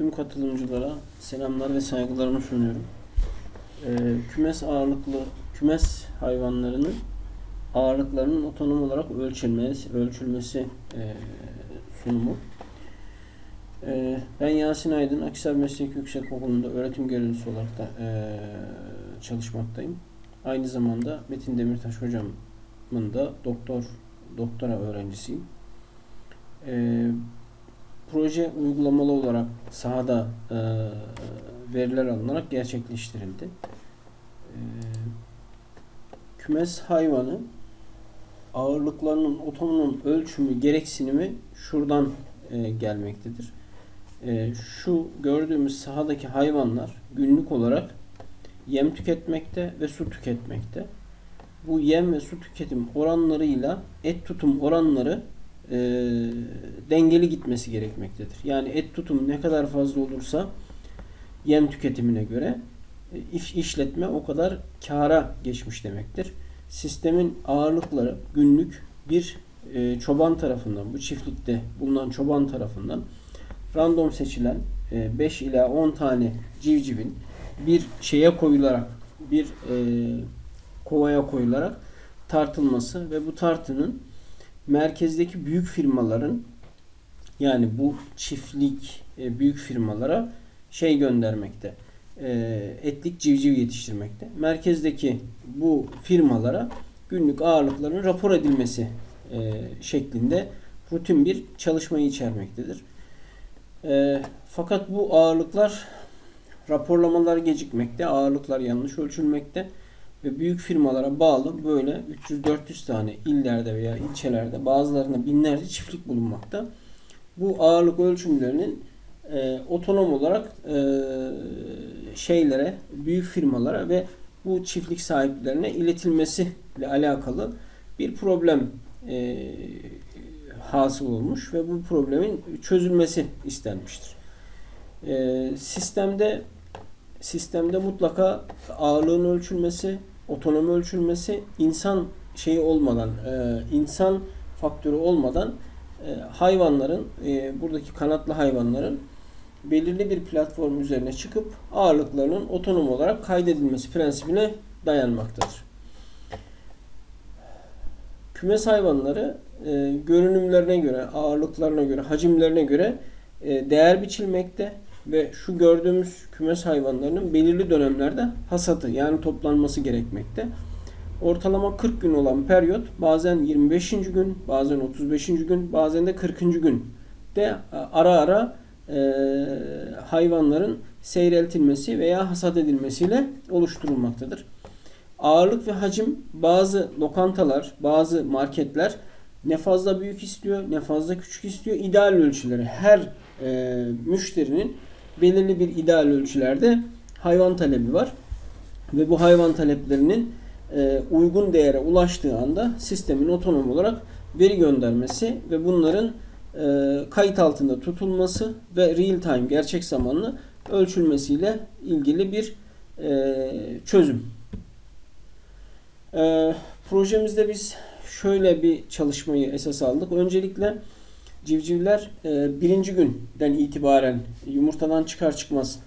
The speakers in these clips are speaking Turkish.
Tüm katılımcılara selamlar ve saygılarımı sunuyorum. Ee, kümes ağırlıklı kümes hayvanlarının ağırlıklarının otonom olarak ölçülmesi, ölçülmesi e, sunumu. Ee, ben Yasin Aydın, Akhisar Meslek Yüksekokulu'nda öğretim görevlisi olarak da e, çalışmaktayım. Aynı zamanda Metin Demirtaş hocamın da doktor doktora öğrencisiyim. Ee, proje uygulamalı olarak sahada e, veriler alınarak gerçekleştirildi. E, kümes hayvanı ağırlıklarının otonom ölçümü gereksinimi şuradan e, gelmektedir. E, şu gördüğümüz sahadaki hayvanlar günlük olarak yem tüketmekte ve su tüketmekte. Bu yem ve su tüketim oranlarıyla et tutum oranları e, dengeli gitmesi gerekmektedir. Yani et tutum ne kadar fazla olursa yem tüketimine göre e, iş işletme o kadar kâra geçmiş demektir. Sistemin ağırlıkları günlük bir e, çoban tarafından, bu çiftlikte bulunan çoban tarafından random seçilen 5 ila 10 tane civcivin bir şeye koyularak, bir e, kovaya koyularak tartılması ve bu tartının merkezdeki büyük firmaların yani bu çiftlik e, büyük firmalara şey göndermekte. E, etlik civciv yetiştirmekte. Merkezdeki bu firmalara günlük ağırlıkların rapor edilmesi e, şeklinde rutin bir çalışmayı içermektedir. E, fakat bu ağırlıklar raporlamalar gecikmekte, ağırlıklar yanlış ölçülmekte ve büyük firmalara bağlı böyle 300-400 tane illerde veya ilçelerde bazılarında binlerce çiftlik bulunmakta. Bu ağırlık ölçümlerinin e, otonom olarak e, şeylere, büyük firmalara ve bu çiftlik sahiplerine iletilmesiyle alakalı bir problem e, hasıl olmuş ve bu problemin çözülmesi istenmiştir. E, sistemde sistemde mutlaka ağırlığın ölçülmesi, otonomi ölçülmesi, insan şeyi olmadan, e, insan faktörü olmadan e, hayvanların, e, buradaki kanatlı hayvanların belirli bir platform üzerine çıkıp ağırlıklarının otonom olarak kaydedilmesi prensibine dayanmaktadır. Kümes hayvanları e, görünümlerine göre, ağırlıklarına göre, hacimlerine göre e, değer biçilmekte ve şu gördüğümüz kümes hayvanlarının belirli dönemlerde hasatı yani toplanması gerekmekte. Ortalama 40 gün olan periyot bazen 25. gün, bazen 35. gün, bazen de 40. gün de ara ara e, hayvanların seyreltilmesi veya hasat edilmesiyle oluşturulmaktadır. Ağırlık ve hacim bazı lokantalar, bazı marketler ne fazla büyük istiyor, ne fazla küçük istiyor. İdeal ölçüleri her e, müşterinin belirli bir ideal ölçülerde hayvan talebi var. Ve bu hayvan taleplerinin e, uygun değere ulaştığı anda sistemin otonom olarak veri göndermesi ve bunların e, kayıt altında tutulması ve real time gerçek zamanlı ölçülmesiyle ilgili bir e, çözüm. Projemizde biz şöyle bir çalışmayı esas aldık. Öncelikle civcivler e, birinci günden itibaren yumurtadan çıkar çıkmaz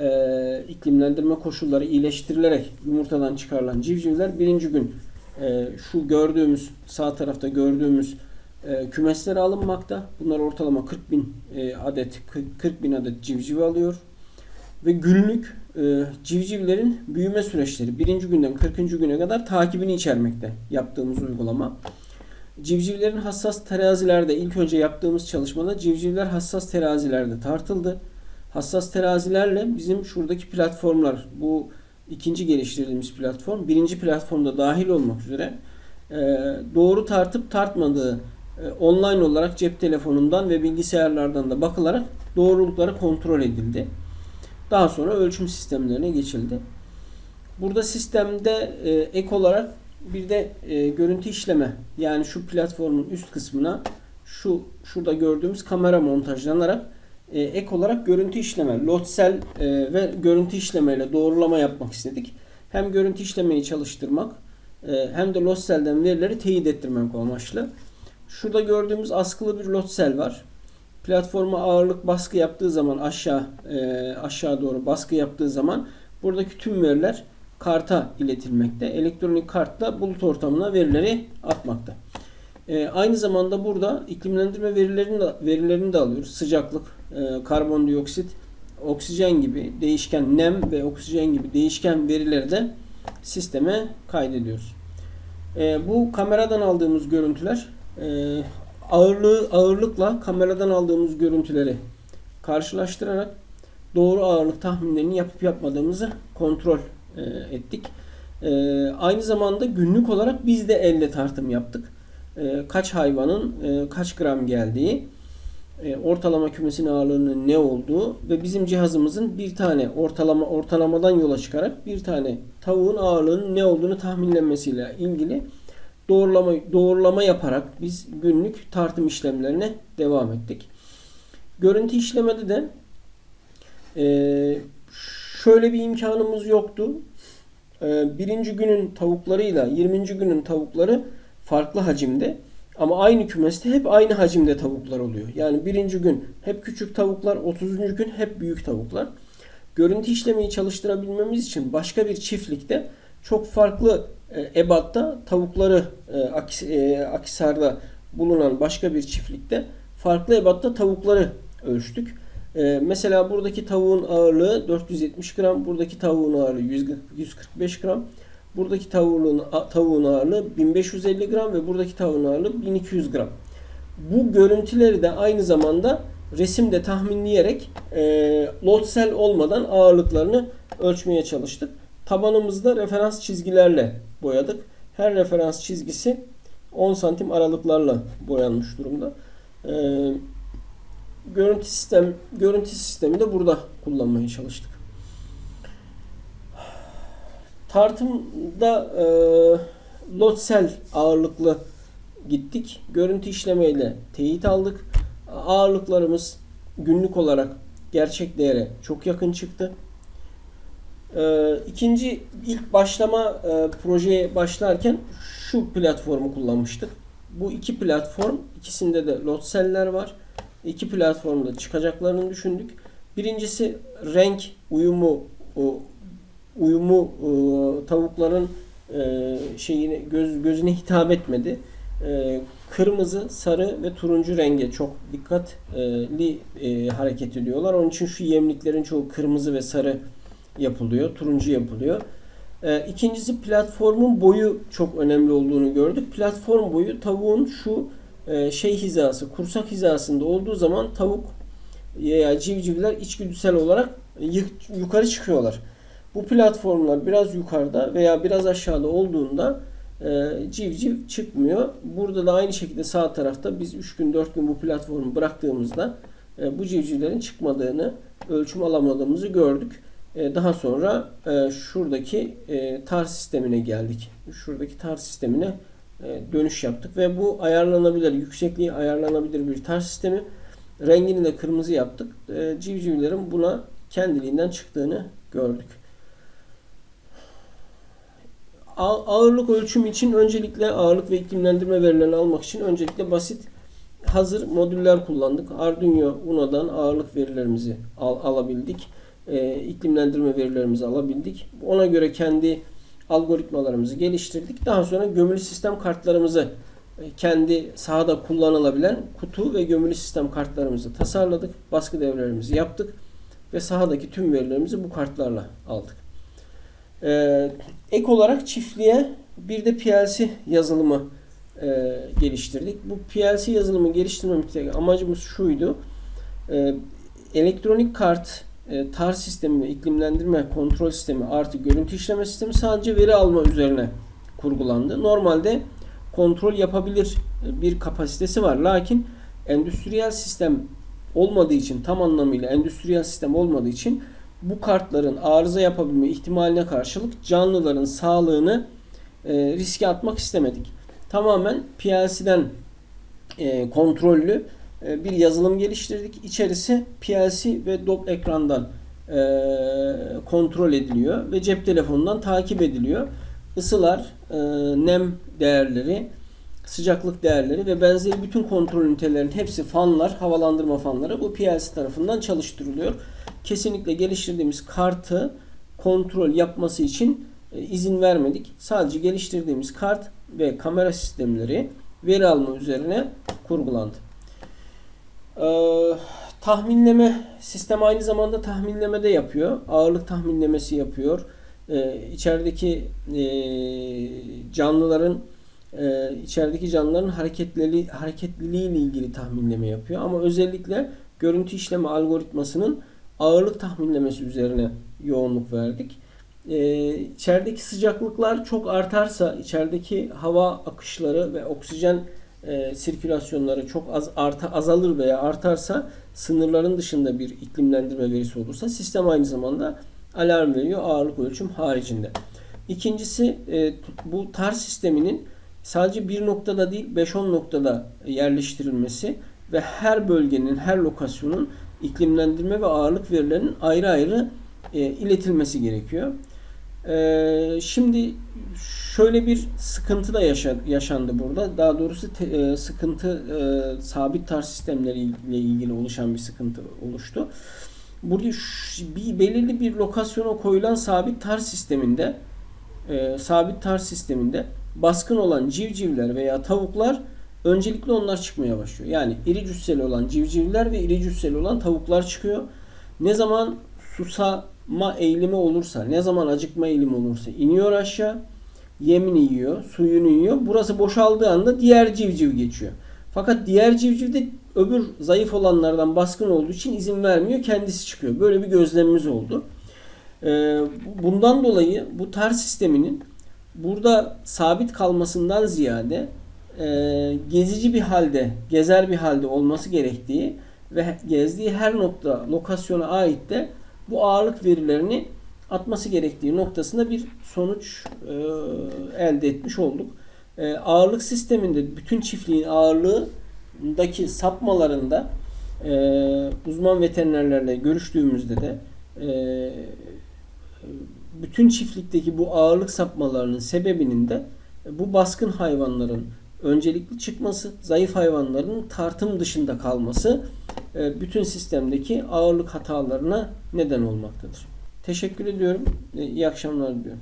e, iklimlendirme koşulları iyileştirilerek yumurtadan çıkarılan civcivler birinci gün e, şu gördüğümüz sağ tarafta gördüğümüz e, kümeslere alınmakta. Bunlar ortalama 40 bin e, adet 40 bin adet civciv alıyor ve günlük e, civcivlerin büyüme süreçleri birinci günden 40. güne kadar takibini içermekte yaptığımız uygulama. Civcivlerin hassas terazilerde ilk önce yaptığımız çalışmada civcivler hassas terazilerde tartıldı. Hassas terazilerle bizim şuradaki platformlar bu ikinci geliştirdiğimiz platform birinci platformda dahil olmak üzere e, doğru tartıp tartmadığı e, online olarak cep telefonundan ve bilgisayarlardan da bakılarak doğrulukları kontrol edildi. Daha sonra ölçüm sistemlerine geçildi. Burada sistemde e, ek olarak bir de e, görüntü işleme yani şu platformun üst kısmına şu şurada gördüğümüz kamera montajlanarak e, ek olarak görüntü işleme, lotsel e, ve görüntü işlemeyle doğrulama yapmak istedik. Hem görüntü işlemeyi çalıştırmak e, hem de lotselden verileri teyit ettirmek amaçlı. Şurada gördüğümüz askılı bir lotsel var. platforma ağırlık baskı yaptığı zaman aşağı e, aşağı doğru baskı yaptığı zaman buradaki tüm veriler karta iletilmekte. Elektronik kartla bulut ortamına verileri atmakta. E, aynı zamanda burada iklimlendirme verilerini de, verilerini de alıyoruz. Sıcaklık, e, karbondioksit, oksijen gibi değişken nem ve oksijen gibi değişken verileri de sisteme kaydediyoruz. E, bu kameradan aldığımız görüntüler e, ağırlığı ağırlıkla kameradan aldığımız görüntüleri karşılaştırarak doğru ağırlık tahminlerini yapıp yapmadığımızı kontrol ettik. E, aynı zamanda günlük olarak biz de elle tartım yaptık. E, kaç hayvanın e, kaç gram geldiği, e, ortalama kümesin ağırlığının ne olduğu ve bizim cihazımızın bir tane ortalama ortalamadan yola çıkarak bir tane tavuğun ağırlığının ne olduğunu tahminlenmesiyle ilgili doğrulama doğrulama yaparak biz günlük tartım işlemlerine devam ettik. Görüntü işlemede de e, şöyle bir imkanımız yoktu. E, birinci günün tavuklarıyla 20. günün tavukları farklı hacimde ama aynı kümeste hep aynı hacimde tavuklar oluyor. Yani birinci gün hep küçük tavuklar, 30. gün hep büyük tavuklar. Görüntü işlemeyi çalıştırabilmemiz için başka bir çiftlikte çok farklı e, ebatta tavukları e, e, Akisar'da bulunan başka bir çiftlikte farklı ebatta tavukları ölçtük. E, mesela buradaki tavuğun ağırlığı 470 gram, buradaki tavuğun ağırlığı 100, 145 gram. Buradaki tavuğun, tavuğun ağırlığı 1550 gram ve buradaki tavuğun ağırlığı 1200 gram. Bu görüntüleri de aynı zamanda resimde tahminleyerek e, lotsel olmadan ağırlıklarını ölçmeye çalıştık. Tabanımızda referans çizgilerle boyadık. Her referans çizgisi 10 santim aralıklarla boyanmış durumda. E, görüntü sistem görüntü sistemi de burada kullanmaya çalıştık. Tartımda e, lotsel ağırlıklı gittik. Görüntü işlemeyle teyit aldık. Ağırlıklarımız günlük olarak gerçek değere çok yakın çıktı. E, ikinci ilk başlama e, projeye başlarken şu platformu kullanmıştık. Bu iki platform ikisinde de lotseller var. İki platformda çıkacaklarını düşündük. Birincisi renk uyumu uyumu tavukların e, şeyine göz gözüne hitap etmedi. E, kırmızı, sarı ve turuncu renge çok dikkatli e, hareket ediyorlar. Onun için şu yemliklerin çoğu kırmızı ve sarı yapılıyor, turuncu yapılıyor. İkincisi platformun boyu çok önemli olduğunu gördük. Platform boyu tavuğun şu şey hizası, kursak hizasında olduğu zaman tavuk ya civcivler içgüdüsel olarak yukarı çıkıyorlar. Bu platformlar biraz yukarıda veya biraz aşağıda olduğunda e, civciv çıkmıyor. Burada da aynı şekilde sağ tarafta biz 3 gün 4 gün bu platformu bıraktığımızda e, bu civcivlerin çıkmadığını, ölçüm alamadığımızı gördük. E, daha sonra e, şuradaki e, tar sistemine geldik. Şuradaki tar sistemine e, dönüş yaptık ve bu ayarlanabilir, yüksekliği ayarlanabilir bir tar sistemi. Rengini de kırmızı yaptık. E, civcivlerin buna kendiliğinden çıktığını gördük ağırlık ölçümü için öncelikle ağırlık ve iklimlendirme verilerini almak için öncelikle basit hazır modüller kullandık. Arduino Uno'dan ağırlık verilerimizi al, alabildik. E, iklimlendirme verilerimizi alabildik. Ona göre kendi algoritmalarımızı geliştirdik. Daha sonra gömülü sistem kartlarımızı e, kendi sahada kullanılabilen kutu ve gömülü sistem kartlarımızı tasarladık. Baskı devrelerimizi yaptık ve sahadaki tüm verilerimizi bu kartlarla aldık. Ee, ek olarak çiftliğe bir de PLC yazılımı e, geliştirdik. Bu PLC yazılımı geliştirmemizdeki amacımız şuydu. E, elektronik kart, e, tar sistemi ve iklimlendirme kontrol sistemi artı görüntü işleme sistemi sadece veri alma üzerine kurgulandı. Normalde kontrol yapabilir bir kapasitesi var. Lakin endüstriyel sistem olmadığı için tam anlamıyla endüstriyel sistem olmadığı için bu kartların arıza yapabilme ihtimaline karşılık canlıların sağlığını e, riske atmak istemedik. Tamamen PLC'den e, kontrollü e, bir yazılım geliştirdik. İçerisi PLC ve DOP ekrandan e, kontrol ediliyor ve cep telefonundan takip ediliyor. Isılar, e, nem değerleri, sıcaklık değerleri ve benzeri bütün kontrol ünitelerinin hepsi fanlar, havalandırma fanları bu PLC tarafından çalıştırılıyor. Kesinlikle geliştirdiğimiz kartı kontrol yapması için e, izin vermedik. Sadece geliştirdiğimiz kart ve kamera sistemleri veri alma üzerine kurgulandı. Ee, tahminleme sistem aynı zamanda tahminleme de yapıyor. Ağırlık tahminlemesi yapıyor. Ee, içerideki e, canlıların e, içerideki canlıların hareketleri hareketliliği ile ilgili tahminleme yapıyor. Ama özellikle görüntü işleme algoritmasının ağırlık tahminlemesi üzerine yoğunluk verdik. Ee, içerideki sıcaklıklar çok artarsa, içerideki hava akışları ve oksijen e, sirkülasyonları çok az arta, azalır veya artarsa sınırların dışında bir iklimlendirme verisi olursa sistem aynı zamanda alarm veriyor ağırlık ölçüm haricinde. İkincisi e, bu tar sisteminin sadece bir noktada değil 5-10 noktada yerleştirilmesi ve her bölgenin, her lokasyonun iklimlendirme ve ağırlık verilerinin ayrı ayrı e, iletilmesi gerekiyor. E, şimdi şöyle bir sıkıntı da yaşa, yaşandı burada. Daha doğrusu te, e, sıkıntı e, sabit tar sistemleri ile ilgili oluşan bir sıkıntı oluştu. Burada bir belirli bir lokasyona koyulan sabit tar sisteminde e, sabit tar sisteminde baskın olan civcivler veya tavuklar öncelikle onlar çıkmaya başlıyor. Yani iri cüsseli olan civcivler ve iri cüsseli olan tavuklar çıkıyor. Ne zaman susama eğilimi olursa, ne zaman acıkma eğilimi olursa iniyor aşağı, yemini yiyor, suyunu yiyor. Burası boşaldığı anda diğer civciv geçiyor. Fakat diğer civciv de öbür zayıf olanlardan baskın olduğu için izin vermiyor, kendisi çıkıyor. Böyle bir gözlemimiz oldu. Ee, bundan dolayı bu tar sisteminin burada sabit kalmasından ziyade e, gezici bir halde, gezer bir halde olması gerektiği ve gezdiği her nokta lokasyona ait de bu ağırlık verilerini atması gerektiği noktasında bir sonuç e, elde etmiş olduk. E, ağırlık sisteminde bütün çiftliğin ağırlığındaki sapmalarında e, uzman veterinerlerle görüştüğümüzde de e, bütün çiftlikteki bu ağırlık sapmalarının sebebinin de bu baskın hayvanların öncelikli çıkması, zayıf hayvanların tartım dışında kalması e, bütün sistemdeki ağırlık hatalarına neden olmaktadır. Teşekkür ediyorum. E, İyi akşamlar diliyorum.